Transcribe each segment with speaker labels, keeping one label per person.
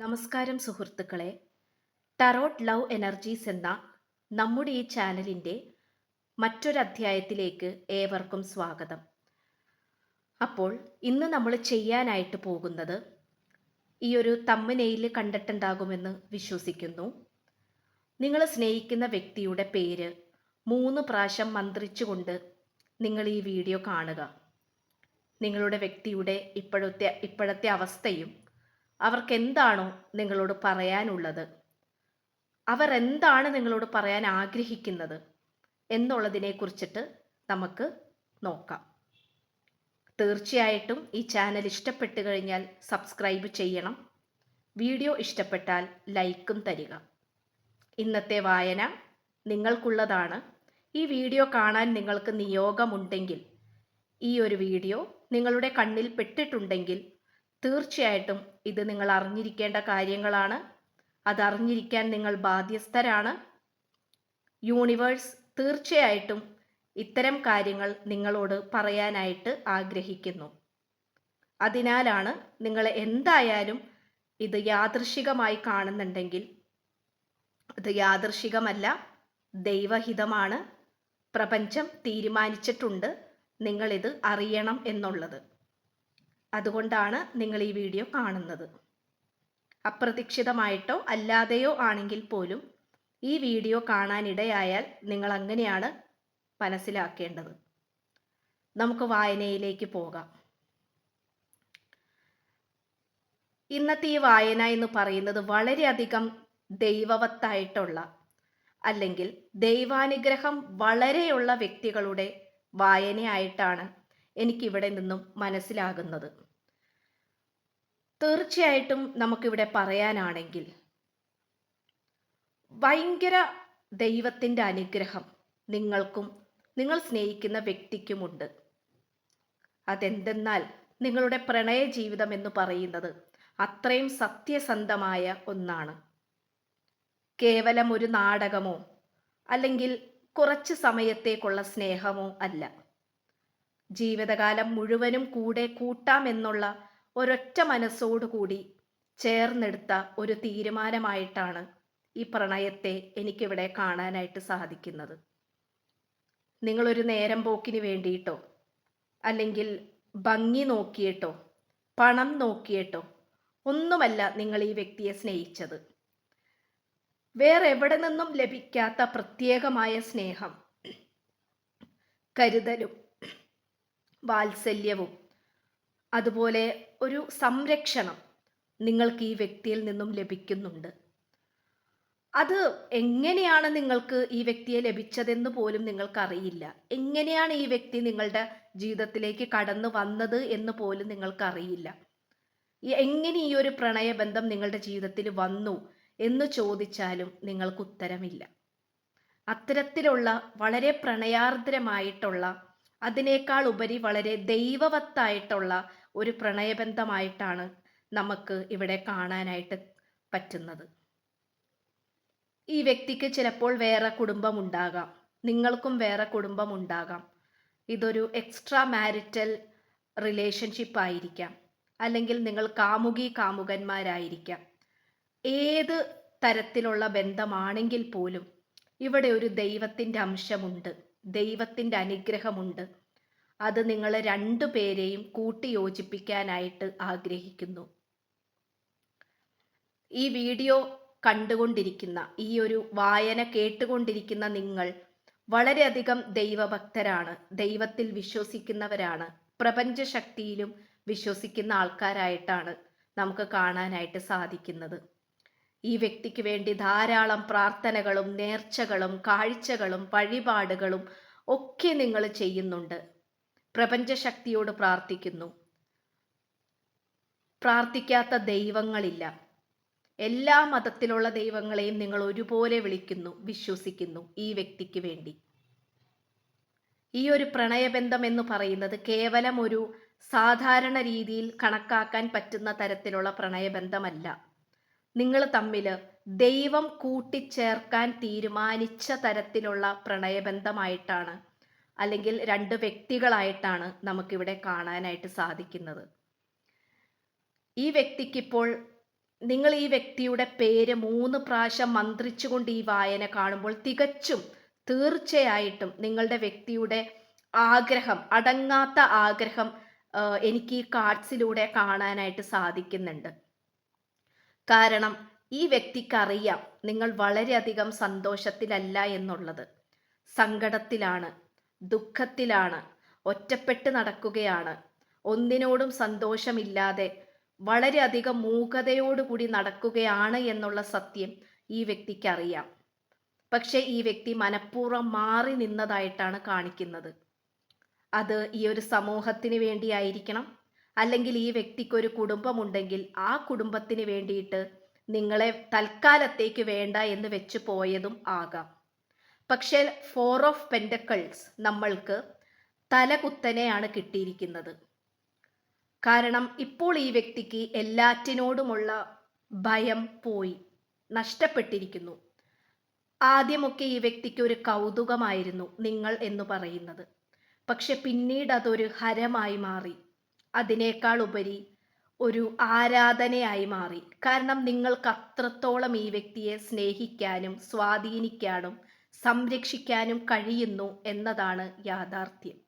Speaker 1: നമസ്കാരം സുഹൃത്തുക്കളെ. Tarot love energies എന്ന നമ്മുടെ ഈ ചാനലിന്റെ മറ്റൊരധ്യായത്തിലേക്ക് ഏവർക്കും സ്വാഗതം. അപ്പോൾ ഇന്ന് നമ്മൾ ചെയ്യാനായിട്ട് പോകുന്നത് ഈ ഒരു തമ്മനയിൽ കണ്ടിട്ടുണ്ടാകുമെന്ന് വിശ്വസിക്കുന്നു. നിങ്ങൾ സ്നേഹിക്കുന്ന വ്യക്തിയുടെ പേര് മൂന്ന് പ്രാവശ്യം മന്ത്രിച്ചുകൊണ്ട് നിങ്ങൾ ഈ വീഡിയോ കാണുക. നിങ്ങളുടെ വ്യക്തിയുടെ ഇപ്പോഴത്തെ ഇപ്പോഴത്തെ അവസ്ഥയും അവർക്ക് എന്താണോ നിങ്ങളോട് പറയാനുള്ളത്? അവർ എന്താണ് നിങ്ങളോട് പറയാൻ ആഗ്രഹിക്കുന്നത്? എന്നുള്ളതിനെ കുറിച്ചിട്ട് നമുക്ക് നോക്കാം. തീർച്ചയായിട്ടും ഈ ചാനൽ ഇഷ്ടപ്പെട്ട് കഴിഞ്ഞാൽ സബ്സ്ക്രൈബ് ചെയ്യണം. വീഡിയോ ഇഷ്ടപ്പെട്ടാൽ ലൈക്കും തരിക. ഇന്നത്തെ വായന നിങ്ങൾക്കുള്ളതാണ്. ഈ വീഡിയോ കാണാൻ നിങ്ങൾക്ക് നിയോഗമുണ്ടെങ്കിൽ ഈ ഒരു വീഡിയോ നിങ്ങളുടെ കണ്ണിൽ പെട്ടിട്ടുണ്ടെങ്കിൽ തീർച്ചയായിട്ടും ഇത് നിങ്ങൾ അറിഞ്ഞിരിക്കേണ്ട കാര്യങ്ങളാണ്. അതറിഞ്ഞിരിക്കാൻ നിങ്ങൾ ബാധ്യസ്ഥരാണ്. യൂണിവേഴ്സ് തീർച്ചയായിട്ടും ഇത്തരം കാര്യങ്ങൾ നിങ്ങളോട് പറയാനായിട്ട് ആഗ്രഹിക്കുന്നു. അതിനാലാണ് നിങ്ങൾ എന്തായാലും ഇത് യാദൃശികമായി കാണുന്നുണ്ടെങ്കിൽ. അത് യാദൃശികമല്ല ദൈവഹിതമാണ്. പ്രപഞ്ചം തീരുമാനിച്ചിട്ടുണ്ട്. നിങ്ങളിത് അറിയണം എന്നുള്ളത്. അതുകൊണ്ടാണ് നിങ്ങൾ ഈ വീഡിയോ കാണുന്നത്. അപ്രതീക്ഷിതമായിട്ടോ അല്ലാതെയോ ആണെങ്കിൽ പോലും ഈ വീഡിയോ കാണാനിടയായാൽ നിങ്ങൾ അങ്ങനെയാണ് മനസ്സിലാക്കേണ്ടത്. നമുക്ക് വായനയിലേക്ക് പോകാം. ഇന്നത്തെ ഈ വായന എന്ന് പറയുന്നത് വളരെയധികം ദൈവവത്തായിട്ടുള്ള അല്ലെങ്കിൽ ദൈവാനുഗ്രഹം വളരെയുള്ള വ്യക്തികളുടെ വായനയായിട്ടാണ് എനിക്കിവിടെ നിന്നും മനസ്സിലാകുന്നത്. തീർച്ചയായിട്ടും നമുക്കിവിടെ പറയാനാണെങ്കിൽ ഭയങ്കര ദൈവത്തിന്റെ അനുഗ്രഹം നിങ്ങൾക്കും നിങ്ങൾ സ്നേഹിക്കുന്ന വ്യക്തിക്കുമുണ്ട്. അതെന്തെന്നാൽ നിങ്ങളുടെ പ്രണയ ജീവിതം എന്ന് പറയുന്നത് അത്രയും സത്യസന്ധമായ ഒന്നാണ്. കേവലം ഒരു നാടകമോ അല്ലെങ്കിൽ കുറച്ച് സമയത്തേക്കുള്ള സ്നേഹമോ അല്ല. ജീവിതകാലം മുഴുവനും കൂടെ കൂട്ടാമെന്നുള്ള ഒരൊറ്റ മനസ്സോടുകൂടി ചേർന്നെടുത്ത ഒരു തീരുമാനമായിട്ടാണ് ഈ പ്രണയത്തെ എനിക്കിവിടെ കാണാനായിട്ട് സാധിക്കുന്നത്. നിങ്ങളൊരു നേരം പോക്കിന് വേണ്ടിയിട്ടോ അല്ലെങ്കിൽ ഭംഗി നോക്കിയിട്ടോ പണം നോക്കിയിട്ടോ ഒന്നുമല്ല നിങ്ങൾ ഈ വ്യക്തിയെ സ്നേഹിച്ചത്. വേറെ എവിടെ നിന്നും ലഭിക്കാത്ത പ്രത്യേകമായ സ്നേഹം കരുതലും വാത്സല്യവും. അതുപോലെ ഒരു സംരക്ഷണം നിങ്ങൾക്ക് ഈ വ്യക്തിയിൽ നിന്നും ലഭിക്കുന്നുണ്ട്. അത് എങ്ങനെയാണ് നിങ്ങൾക്ക് ഈ വ്യക്തിയെ ലഭിച്ചതെന്ന് പോലും നിങ്ങൾക്കറിയില്ല. എങ്ങനെയാണ് ഈ വ്യക്തി നിങ്ങളുടെ ജീവിതത്തിലേക്ക് കടന്നു വന്നത് എന്ന് പോലും നിങ്ങൾക്കറിയില്ല. എങ്ങനെ ഈ ഒരു പ്രണയബന്ധം നിങ്ങളുടെ ജീവിതത്തിൽ വന്നു എന്ന് ചോദിച്ചാലും നിങ്ങൾക്ക് ഉത്തരമില്ല അത്തരത്തിലുള്ള വളരെ പ്രണയാർദ്രമായിട്ടുള്ള അതിനേക്കാൾ ഉപരി വളരെ ദൈവവത്തായിട്ടുള്ള ഒരു പ്രണയബന്ധമായിട്ടാണ് നമുക്ക് ഇവിടെ കാണാനായിട്ട് പറ്റുന്നത്. ഈ വ്യക്തിക്ക് ചിലപ്പോൾ വേറെ കുടുംബമുണ്ടാകാം നിങ്ങൾക്കും വേറെ കുടുംബമുണ്ടാകാം ഇതൊരു എക്സ്ട്രാ മാരിറ്റൽ റിലേഷൻഷിപ്പ് ആയിരിക്കാം. അല്ലെങ്കിൽ നിങ്ങൾ കാമുകി കാമുകന്മാരായിരിക്കാം. ഏത് തരത്തിലുള്ള ബന്ധമാണെങ്കിൽ പോലും ഇവിടെ ഒരു ദൈവത്തിന്റെ അംശമുണ്ട്. ദൈവത്തിന്റെ അനുഗ്രഹമുണ്ട്. അത് നിങ്ങൾ രണ്ടു പേരെയും കൂട്ടിയോജിപ്പിക്കാനായിട്ട് ആഗ്രഹിക്കുന്നു. ഈ വീഡിയോ കണ്ടുകൊണ്ടിരിക്കുന്ന ഈ ഒരു വായന കേട്ടുകൊണ്ടിരിക്കുന്ന നിങ്ങൾ വളരെയധികം ദൈവഭക്തരാണ് ദൈവത്തിൽ വിശ്വസിക്കുന്നവരാണ് പ്രപഞ്ച ശക്തിയിലും വിശ്വസിക്കുന്ന ആൾക്കാരായിട്ടാണ് നമുക്ക് കാണാനായിട്ട് സാധിക്കുന്നത്. ഈ വ്യക്തിക്ക് വേണ്ടി ധാരാളം പ്രാർത്ഥനകളും നേർച്ചകളും കാഴ്ചകളും വഴിപാടുകളും ഒക്കെ നിങ്ങൾ ചെയ്യുന്നുണ്ട്. പ്രപഞ്ചശക്തിയോട് പ്രാർത്ഥിക്കുന്നു. പ്രാർത്ഥിക്കാത്ത ദൈവങ്ങളില്ല. എല്ലാ മതത്തിലുള്ള ദൈവങ്ങളെയും നിങ്ങൾ ഒരുപോലെ വിളിക്കുന്നു വിശ്വസിക്കുന്നു ഈ വ്യക്തിക്ക് വേണ്ടി. ഈ ഒരു പ്രണയബന്ധം എന്ന് പറയുന്നത് കേവലം ഒരു സാധാരണ രീതിയിൽ കണക്കാക്കാൻ പറ്റുന്ന തരത്തിലുള്ള പ്രണയബന്ധമല്ല. നിങ്ങൾ തമ്മിൽ ദൈവം കൂട്ടിച്ചേർക്കാൻ തീരുമാനിച്ച തരത്തിലുള്ള പ്രണയബന്ധമായിട്ടാണ് അല്ലെങ്കിൽ രണ്ട് വ്യക്തികളായിട്ടാണ് നമുക്കിവിടെ കാണാനായിട്ട് സാധിക്കുന്നത്. ഈ വ്യക്തിക്കിപ്പോൾ നിങ്ങൾ ഈ വ്യക്തിയുടെ പേര് മൂന്ന് പ്രാവശ്യം മന്ത്രിച്ചുകൊണ്ട് ഈ വായന കാണുമ്പോൾ തികച്ചും തീർച്ചയായിട്ടും നിങ്ങളുടെ വ്യക്തിയുടെ ആഗ്രഹം അടങ്ങാത്ത ആഗ്രഹം എനിക്ക് ഈ കാർഡ്സിലൂടെ കാണാനായിട്ട് സാധിക്കുന്നുണ്ട്. കാരണം ഈ വ്യക്തിക്കറിയാം നിങ്ങൾ വളരെയധികം സന്തോഷത്തിലല്ല എന്നുള്ളത്. സങ്കടത്തിലാണ് ദുഃഖത്തിലാണ് ഒറ്റപ്പെട്ട് നടക്കുകയാണ്. ഒന്നിനോടും സന്തോഷമില്ലാതെ വളരെയധികം മൂകതയോടുകൂടി നടക്കുകയാണ് എന്നുള്ള സത്യം ഈ വ്യക്തിക്കറിയാം. പക്ഷേ ഈ വ്യക്തി മനഃപൂർവം മാറി നിന്നതായിട്ടാണ് കാണിക്കുന്നത്. അത് ഈ ഒരു സമൂഹത്തിന് വേണ്ടിയായിരിക്കണം. അല്ലെങ്കിൽ ഈ വ്യക്തിക്ക് ഒരു കുടുംബമുണ്ടെങ്കിൽ ആ കുടുംബത്തിന് വേണ്ടിയിട്ട് നിങ്ങളെ തൽക്കാലത്തേക്ക് വേണ്ട എന്ന് വെച്ച് പോയതും ആകാം. പക്ഷേ ഫോർ ഓഫ് പെൻഡക്കിൾസ് നമ്മൾക്ക് തലകുത്തനെയാണ് കിട്ടിയിരിക്കുന്നത്. കാരണം ഇപ്പോൾ ഈ വ്യക്തിക്ക് എല്ലാറ്റിനോടുമുള്ള ഭയം പോയി നഷ്ടപ്പെട്ടിരിക്കുന്നു. ആദ്യമൊക്കെ ഈ വ്യക്തിക്ക് ഒരു കൗതുകമായിരുന്നു നിങ്ങൾ എന്ന് പറയുന്നത്. പക്ഷെ പിന്നീട് അതൊരു ഹരമായി മാറി. അതിനേക്കാൾ ഉപരി ഒരു ആരാധനയായി മാറി. കാരണം നിങ്ങൾക്ക് അത്രത്തോളം ഈ വ്യക്തിയെ സ്നേഹിക്കാനും സ്വാധീനിക്കാനും സംരക്ഷിക്കാനും കഴിയുന്നു എന്നതാണ് യാഥാർത്ഥ്യം.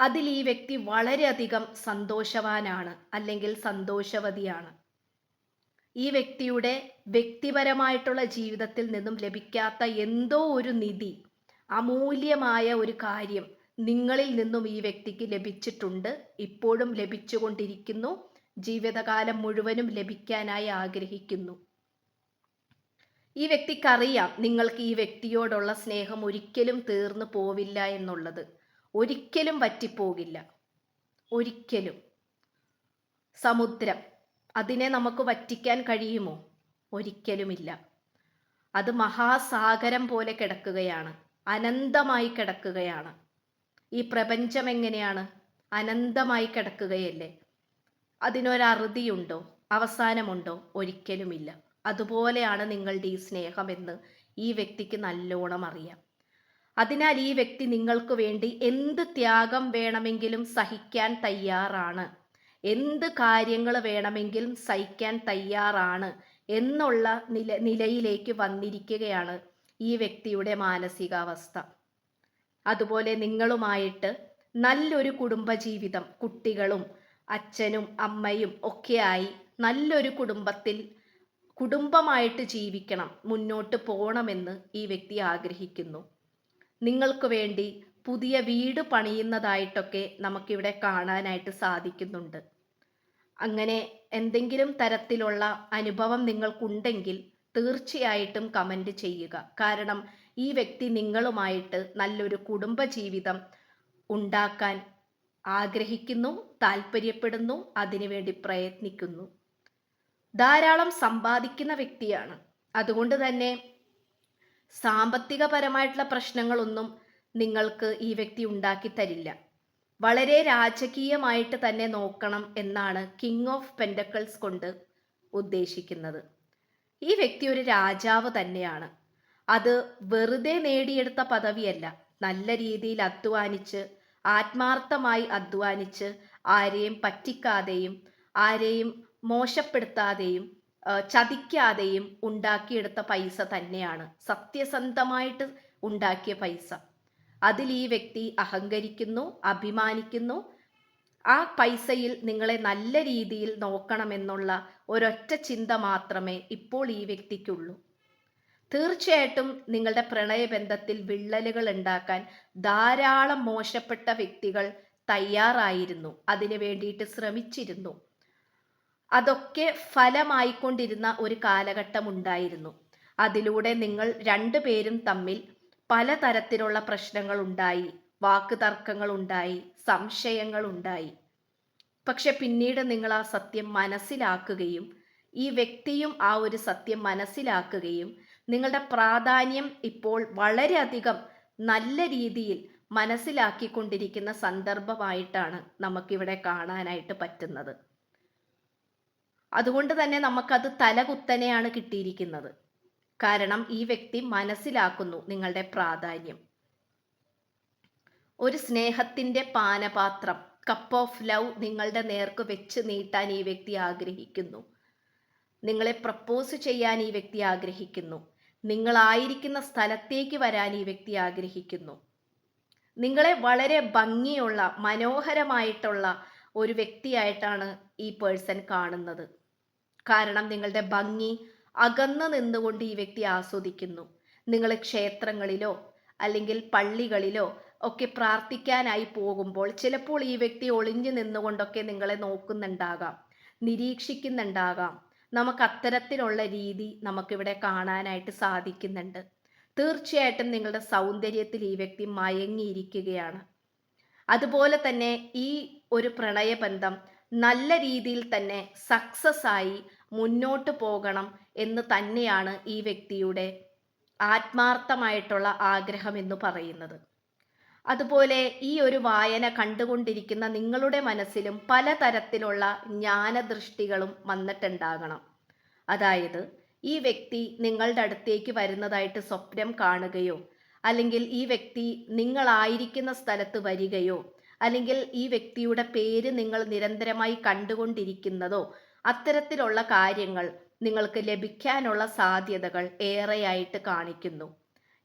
Speaker 1: അതിൽ ഈ വ്യക്തി വളരെയധികം സന്തോഷവാനാണ് അല്ലെങ്കിൽ സന്തോഷവതിയാണ്. ഈ വ്യക്തിയുടെ വ്യക്തിപരമായിട്ടുള്ള ജീവിതത്തിൽ നിന്നും ലഭിക്കാത്ത എന്തോ ഒരു നിധി അമൂല്യമായ ഒരു കാര്യം നിങ്ങളിൽ നിന്നും ഈ വ്യക്തിക്ക് ലഭിച്ചിട്ടുണ്ട്. ഇപ്പോഴും ലഭിച്ചുകൊണ്ടിരിക്കുന്നു. ജീവിതകാലം മുഴുവനും ലഭിക്കാനായി ആഗ്രഹിക്കുന്നു. ഈ വ്യക്തിക്കറിയാം നിങ്ങൾക്ക് ഈ വ്യക്തിയോടുള്ള സ്നേഹം ഒരിക്കലും തീർന്നു പോവില്ല എന്നുള്ളത്. ഒരിക്കലും വറ്റിപ്പോകില്ല. ഒരിക്കലും. സമുദ്രം. അതിനെ നമുക്ക് വറ്റിക്കാൻ കഴിയുമോ? ഒരിക്കലുമില്ല. അത് മഹാസാഗരം പോലെ കിടക്കുകയാണ്. അനന്തമായി കിടക്കുകയാണ്. ഈ പ്രപഞ്ചം എങ്ങനെയാണ് അനന്തമായി കിടക്കുകയല്ലേ? അതിനൊരറുതിയുണ്ടോ? അവസാനമുണ്ടോ? ഒരിക്കലുമില്ല. അതുപോലെയാണ് നിങ്ങളുടെ ഈ സ്നേഹമെന്ന് ഈ വ്യക്തിക്ക് നല്ലോണം അറിയാം. അതിനാൽ ഈ വ്യക്തി നിങ്ങൾക്ക് വേണ്ടി എന്ത് ത്യാഗം വേണമെങ്കിലും സഹിക്കാൻ തയ്യാറാണ്. എന്ത് കാര്യങ്ങൾ വേണമെങ്കിലും സഹിക്കാൻ തയ്യാറാണ് എന്നുള്ള നില നിലയിലേക്ക് വന്നിരിക്കുകയാണ് ഈ വ്യക്തിയുടെ മാനസികാവസ്ഥ. അതുപോലെ നിങ്ങളുമായിട്ട് നല്ലൊരു കുടുംബജീവിതം കുട്ടികളും അച്ഛനും അമ്മയും ഒക്കെയായി നല്ലൊരു കുടുംബത്തിൽ കുടുംബമായിട്ട് ജീവിക്കണം മുന്നോട്ട് പോകണമെന്ന് ഈ വ്യക്തി ആഗ്രഹിക്കുന്നു. നിങ്ങൾക്ക് വേണ്ടി പുതിയ വീട് പണിയുന്നതായിട്ടൊക്കെ നമുക്കിവിടെ കാണാനായിട്ട് സാധിക്കുന്നുണ്ട്. അങ്ങനെ എന്തെങ്കിലും തരത്തിലുള്ള അനുഭവം നിങ്ങൾക്കുണ്ടെങ്കിൽ തീർച്ചയായിട്ടും കമന്റ് ചെയ്യുക. കാരണം ഈ വ്യക്തി നിങ്ങളുമായിട്ട് നല്ലൊരു കുടുംബജീവിതം ഉണ്ടാക്കാൻ ആഗ്രഹിക്കുന്നു താല്പര്യപ്പെടുന്നു അതിനുവേണ്ടി പ്രയത്നിക്കുന്നു. ധാരാളം സമ്പാദിക്കുന്ന വ്യക്തിയാണ്. അതുകൊണ്ട് തന്നെ സാമ്പത്തികപരമായിട്ടുള്ള പ്രശ്നങ്ങളൊന്നും നിങ്ങൾക്ക് ഈ വ്യക്തി ഉണ്ടാക്കി തരില്ല. വളരെ രാജകീയമായിട്ട് തന്നെ നോക്കണം എന്നാണ് കിങ് ഓഫ് പെൻഡക്കിൾസ് കൊണ്ട് ഉദ്ദേശിക്കുന്നത്. ഈ വ്യക്തി ഒരു രാജാവ് തന്നെയാണ്. അത് വെറുതെ നേടിയെടുത്ത പദവിയല്ല. നല്ല രീതിയിൽ അധ്വാനിച്ച് ആത്മാർത്ഥമായി അധ്വാനിച്ച് ആരെയും പറ്റിക്കാതെയും ആരെയും മോശപ്പെടുത്താതെയും ചതിക്കാതെയും ഉണ്ടാക്കിയെടുത്ത പൈസ തന്നെയാണ്. സത്യസന്ധമായിട്ട് ഉണ്ടാക്കിയ പൈസ. അതിൽ ഈ വ്യക്തി അഹങ്കരിക്കുന്നു അഭിമാനിക്കുന്നു. ആ പൈസയിൽ നിങ്ങളെ നല്ല രീതിയിൽ നോക്കണമെന്നുള്ള ഒരൊറ്റ ചിന്ത മാത്രമേ ഇപ്പോൾ ഈ വ്യക്തിക്കുള്ളൂ. തീർച്ചയായിട്ടും നിങ്ങളുടെ പ്രണയബന്ധത്തിൽ വിള്ളലുകൾ ഉണ്ടാക്കാൻ ധാരാളം മോശപ്പെട്ട വ്യക്തികൾ തയ്യാറായിരുന്നു. അതിനു വേണ്ടിയിട്ട് ശ്രമിച്ചിരുന്നു. അതൊക്കെ ഫലമായിക്കൊണ്ടിരുന്ന ഒരു കാലഘട്ടം ഉണ്ടായിരുന്നു. അതിലൂടെ നിങ്ങൾ രണ്ടുപേരും തമ്മിൽ പലതരത്തിലുള്ള പ്രശ്നങ്ങൾ ഉണ്ടായി. വാക്ക് തർക്കങ്ങൾ ഉണ്ടായി. സംശയങ്ങൾ ഉണ്ടായി. പക്ഷെ പിന്നീട് നിങ്ങൾ ആ സത്യം മനസ്സിലാക്കുകയും ഈ വ്യക്തിയും ആ ഒരു സത്യം മനസ്സിലാക്കുകയും നിങ്ങളുടെ പ്രാധാന്യം ഇപ്പോൾ വളരെയധികം നല്ല രീതിയിൽ മനസ്സിലാക്കിക്കൊണ്ടിരിക്കുന്ന സന്ദർഭമായിട്ടാണ് നമുക്കിവിടെ കാണാനായിട്ട് പറ്റുന്നത്. അതുകൊണ്ട് തന്നെ നമുക്കത് തലകുത്തനെയാണ് കിട്ടിയിരിക്കുന്നത്. കാരണം ഈ വ്യക്തി മനസ്സിലാക്കുന്നു നിങ്ങളുടെ പ്രാധാന്യം. ഒരു സ്നേഹത്തിന്റെ പാനപാത്രം കപ്പ് ഓഫ് ലവ് നിങ്ങളുടെ നേർക്ക് വെച്ച് നീട്ടാൻ ഈ വ്യക്തി ആഗ്രഹിക്കുന്നു. നിങ്ങളെ പ്രപ്പോസ് ചെയ്യാൻ ഈ വ്യക്തി ആഗ്രഹിക്കുന്നു. നിങ്ങളായിരിക്കുന്ന സ്ഥലത്തേക്ക് വരാൻ ഈ വ്യക്തി ആഗ്രഹിക്കുന്നു. നിങ്ങളെ വളരെ ഭംഗിയുള്ള മനോഹരമായിട്ടുള്ള ഒരു വ്യക്തിയായിട്ടാണ് ഈ പേഴ്സൺ കാണുന്നത്. കാരണം നിങ്ങളുടെ ഭംഗി അകന്നു നിന്നുകൊണ്ട് ഈ വ്യക്തി ആസ്വദിക്കുന്നു. നിങ്ങൾ ക്ഷേത്രങ്ങളിലോ അല്ലെങ്കിൽ പള്ളികളിലോ ഒക്കെ പ്രാർത്ഥിക്കാനായി പോകുമ്പോൾ ചിലപ്പോൾ ഈ വ്യക്തി ഒളിഞ്ഞു നിന്നുകൊണ്ടൊക്കെ നിങ്ങളെ നോക്കുന്നുണ്ടാകാം നിരീക്ഷിക്കുന്നുണ്ടാകാം. നമുക്ക് അത്തരത്തിലുള്ള രീതി നമുക്കിവിടെ കാണാനായിട്ട് സാധിക്കുന്നുണ്ട്. തീർച്ചയായിട്ടും നിങ്ങളുടെ സൗന്ദര്യത്തിൽ ഈ വ്യക്തി മയങ്ങിയിരിക്കുകയാണ്. അതുപോലെ തന്നെ ഈ ഒരു പ്രണയബന്ധം നല്ല രീതിയിൽ തന്നെ സക്സസ് ആയി മുന്നോട്ട് പോകണം എന്ന് തന്നെയാണ് ഈ വ്യക്തിയുടെ ആത്മാർത്ഥമായിട്ടുള്ള ആഗ്രഹം എന്ന് പറയുന്നത്. അതുപോലെ ഈ ഒരു വായന കണ്ടുകൊണ്ടിരിക്കുന്ന നിങ്ങളുടെ മനസ്സിലും പലതരത്തിലുള്ള ജ്ഞാനദൃഷ്ടികളും വന്നിട്ടുണ്ടാകണം. അതായത് ഈ വ്യക്തി നിങ്ങളുടെ അടുത്തേക്ക് വരുന്നതായിട്ട് സ്വപ്നം കാണുകയോ അല്ലെങ്കിൽ ഈ വ്യക്തി നിങ്ങളായിരിക്കുന്ന സ്ഥലത്ത് വരികയോ അല്ലെങ്കിൽ ഈ വ്യക്തിയുടെ പേര് നിങ്ങൾ നിരന്തരമായി കണ്ടുകൊണ്ടിരിക്കുന്നതോ അത്തരത്തിലുള്ള കാര്യങ്ങൾ നിങ്ങൾക്ക് ലഭിക്കാനുള്ള സാധ്യതകൾ ഏറെയായിട്ട് കാണിക്കുന്നു.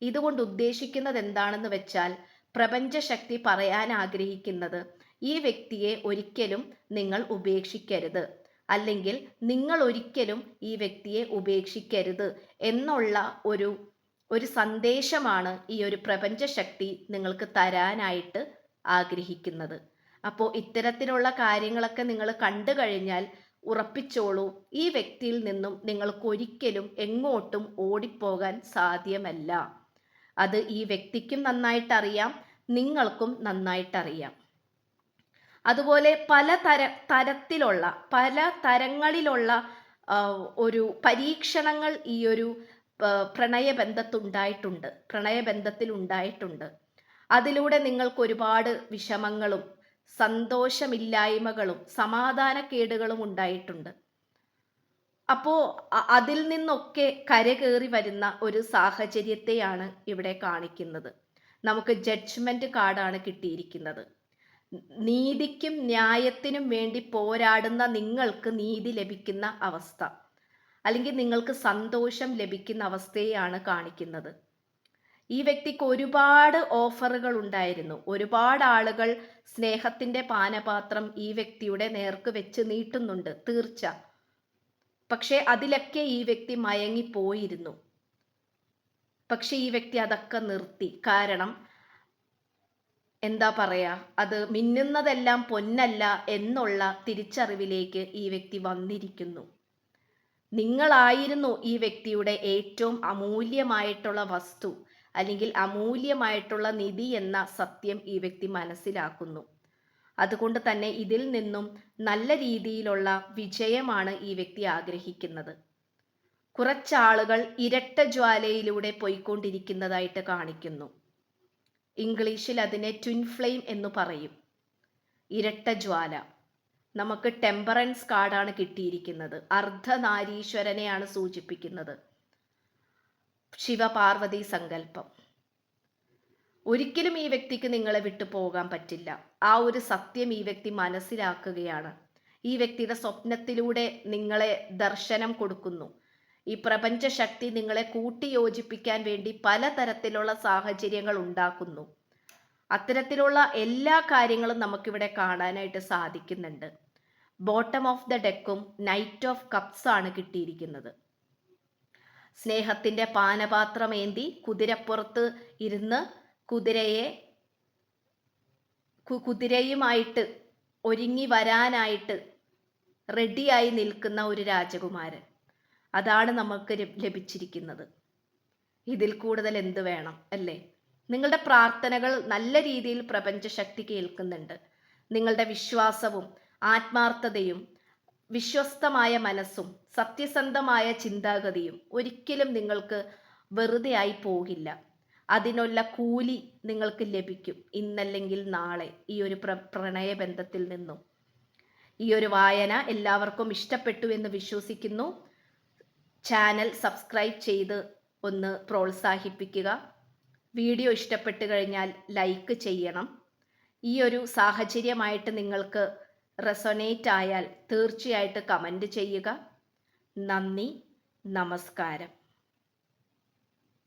Speaker 1: ഇതുകൊണ്ട് ഉദ്ദേശിക്കുന്നത് എന്താണെന്ന് വെച്ചാൽ പ്രപഞ്ചശക്തി പറയാൻ ആഗ്രഹിക്കുന്നത് ഈ വ്യക്തിയെ ഒരിക്കലും നിങ്ങൾ ഉപേക്ഷിക്കരുത്. അല്ലെങ്കിൽ നിങ്ങൾ ഒരിക്കലും ഈ വ്യക്തിയെ ഉപേക്ഷിക്കരുത് എന്നുള്ള ഒരു ഒരു സന്ദേശമാണ് ഈ ഒരു പ്രപഞ്ചശക്തി നിങ്ങൾക്ക് തരാനായിട്ട് ആഗ്രഹിക്കുന്നത്. അപ്പോൾ ഇത്തരത്തിലുള്ള കാര്യങ്ങളൊക്കെ നിങ്ങൾ കണ്ടു കഴിഞ്ഞാൽ ഉറപ്പിച്ചോളൂ ഈ വ്യക്തിയിൽ നിന്നും നിങ്ങൾക്ക് ഒരിക്കലും എങ്ങോട്ടും ഓടിപ്പോകാൻ സാധ്യമല്ല. അത് ഈ വ്യക്തിക്കും നന്നായിട്ടറിയാം നിങ്ങൾക്കും നന്നായിട്ടറിയാം. അതുപോലെ പല തര തരത്തിലുള്ള പല തരങ്ങളിലുള്ള ഒരു പരീക്ഷണങ്ങൾ ഈ ഒരു പ്രണയബന്ധത്തുണ്ടായിട്ടുണ്ട് പ്രണയബന്ധത്തിൽ ഉണ്ടായിട്ടുണ്ട് അതിലൂടെ നിങ്ങൾക്ക് ഒരുപാട് വിഷമങ്ങളും സന്തോഷമില്ലായ്മകളും സമാധാനക്കേടുകളും ഉണ്ടായിട്ടുണ്ട്. അപ്പോൾ അതിൽ നിന്നൊക്കെ കരകയറി വരുന്ന ഒരു സാഹചര്യത്തെയാണ് ഇവിടെ കാണിക്കുന്നത്. നമുക്ക് ജഡ്ജ്മെന്റ് കാർഡാണ് കിട്ടിയിരിക്കുന്നത്. നീതിക്കും ന്യായത്തിനും വേണ്ടി പോരാടുന്ന നിങ്ങൾക്ക് നീതി ലഭിക്കുന്ന അവസ്ഥ. അല്ലെങ്കിൽ നിങ്ങൾക്ക് സന്തോഷം ലഭിക്കുന്ന അവസ്ഥയെയാണ് കാണിക്കുന്നത്. ഈ വ്യക്തിക്ക് ഒരുപാട് ഓഫറുകൾ ഉണ്ടായിരുന്നു. ഒരുപാട് ആളുകൾ സ്നേഹത്തിന്റെ പാനപാത്രം ഈ വ്യക്തിയുടെ നേർക്ക് വെച്ച് നീട്ടുന്നുണ്ട്. തീർച്ച. പക്ഷേ അതിലൊക്കെ ഈ വ്യക്തി മയങ്ങിപ്പോയിരുന്നു. പക്ഷെ ഈ വ്യക്തി അതൊക്കെ നിർത്തി. കാരണം എന്താ പറയാ അത് മിന്നുന്നതെല്ലാം പൊന്നല്ല എന്നുള്ള തിരിച്ചറിവിലേക്ക് ഈ വ്യക്തി വന്നിരിക്കുന്നു. നിങ്ങളായിരുന്നു ഈ വ്യക്തിയുടെ ഏറ്റവും അമൂല്യമായിട്ടുള്ള വസ്തു അല്ലെങ്കിൽ അമൂല്യമായിട്ടുള്ള നിധി എന്ന സത്യം ഈ വ്യക്തി മനസ്സിലാക്കുന്നു. അതുകൊണ്ട് തന്നെ ഇതിൽ നിന്നും നല്ല രീതിയിലുള്ള വിജയമാണ് ഈ വ്യക്തി ആഗ്രഹിക്കുന്നത്. കുറച്ചാളുകൾ ഇരട്ട ജ്വാലയിലൂടെ പോയിക്കൊണ്ടിരിക്കുന്നതായിട്ട് കാണിക്കുന്നു. ഇംഗ്ലീഷിൽ അതിനെ ട്വിൻ ഫ്ലെയിം എന്ന് പറയും. ഇരട്ട ജ്വാല. നമുക്ക് ടെമ്പറൻസ് കാർഡാണ് കിട്ടിയിരിക്കുന്നത്. അർദ്ധനാരീശ്വരനെയാണ് സൂചിപ്പിക്കുന്നത്. ശിവപാർവതി സങ്കല്പം. ഒരിക്കലും ഈ വ്യക്തിക്ക് നിങ്ങളെ വിട്ടു പോകാൻ പറ്റില്ല. ആ ഒരു സത്യം ഈ വ്യക്തി മനസ്സിലാക്കുകയാണ്. ഈ വ്യക്തിയുടെ സ്വപ്നത്തിലൂടെ നിങ്ങളെ ദർശനം കൊടുക്കുന്നു. ഈ പ്രപഞ്ച ശക്തി നിങ്ങളെ കൂട്ടിയോജിപ്പിക്കാൻ വേണ്ടി പലതരത്തിലുള്ള സാഹചര്യങ്ങൾ ഉണ്ടാക്കുന്നു. അത്തരത്തിലുള്ള എല്ലാ കാര്യങ്ങളും നമുക്കിവിടെ കാണാനായിട്ട് സാധിക്കുന്നുണ്ട്. ബോട്ടം ഓഫ് ദ ഡെക്കും നൈറ്റ് ഓഫ് കപ്സ് ആണ് കിട്ടിയിരിക്കുന്നത്. സ്നേഹത്തിന്റെ പാനപാത്രമേന്തി കുതിരപ്പുറത്ത് ഇരുന്ന് കുതിരയെ കുതിരയുമായിട്ട് ഒരുങ്ങി വരാനായിട്ട് റെഡിയായി നിൽക്കുന്ന ഒരു രാജകുമാരൻ. അതാണ് നമുക്ക് ലഭിച്ചിരിക്കുന്നത്. ഇതിൽ കൂടുതൽ എന്ത് വേണം അല്ലേ? നിങ്ങളുടെ പ്രാർത്ഥനകൾ നല്ല രീതിയിൽ പ്രപഞ്ചശക്തി കേൾക്കുന്നുണ്ട്. നിങ്ങളുടെ വിശ്വാസവും ആത്മാർത്ഥതയും വിശ്വസ്തമായ മനസ്സും സത്യസന്ധമായ ചിന്താഗതിയും ഒരിക്കലും നിങ്ങൾക്ക് വെറുതെയായി പോകില്ല. അതിനുള്ള കൂലി നിങ്ങൾക്ക് ലഭിക്കും ഇന്നല്ലെങ്കിൽ നാളെ ഈ ഒരു പ്ര പ്രണയബന്ധത്തിൽ നിന്നും. ഈ ഒരു വായന എല്ലാവർക്കും ഇഷ്ടപ്പെട്ടു എന്ന് വിശ്വസിക്കുന്നു. ചാനൽ സബ്സ്ക്രൈബ് ചെയ്ത് ഒന്ന് പ്രോത്സാഹിപ്പിക്കുക. വീഡിയോ ഇഷ്ടപ്പെട്ട് കഴിഞ്ഞാൽ ലൈക്ക് ചെയ്യണം. ഈ ഒരു സാഹചര്യമായിട്ട് നിങ്ങൾക്ക് റെസൊനേറ്റ് ആയാൽ തീർച്ചയായിട്ട് കമന്റ് ചെയ്യുക. നന്ദി നമസ്കാരം.